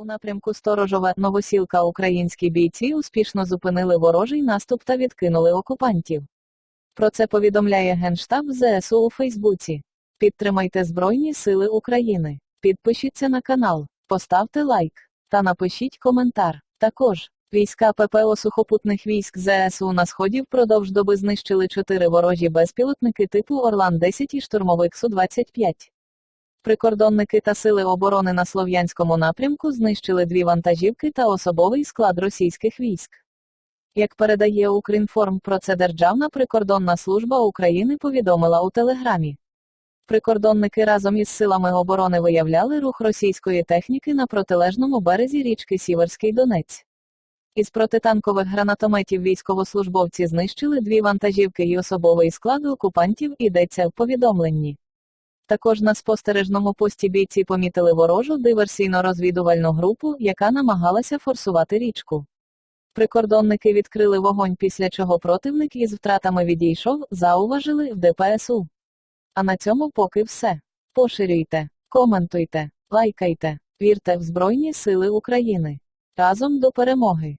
У напрямку Сторожове Новосілка українські бійці успішно зупинили ворожий наступ та відкинули окупантів. Про це повідомляє Генштаб ЗСУ у Фейсбуці. Підтримайте Збройні Сили України. Підпишіться на канал, поставте лайк та напишіть коментар. Також війська ППО сухопутних військ ЗСУ на сході впродовж доби знищили чотири ворожі безпілотники типу Орлан-10 і штурмовик Су-25. Прикордонники та сили оборони на Слов'янському напрямку знищили дві вантажівки та особовий склад російських військ. Як передає Укрінформ про це Державна прикордонна служба України повідомила у Телеграмі. Прикордонники разом із силами оборони виявляли рух російської техніки на протилежному березі річки Сіверський Донець. Із протитанкових гранатометів військовослужбовці знищили дві вантажівки і особовий склад окупантів йдеться в повідомленні. Також на спостережному пості бійці помітили ворожу диверсійно-розвідувальну групу, яка намагалася форсувати річку. Прикордонники відкрили вогонь, після чого противник із втратами відійшов, зауважили в ДПСУ. А на цьому поки все. Поширюйте, коментуйте, лайкайте, вірте в Збройні Сили України. Разом до перемоги!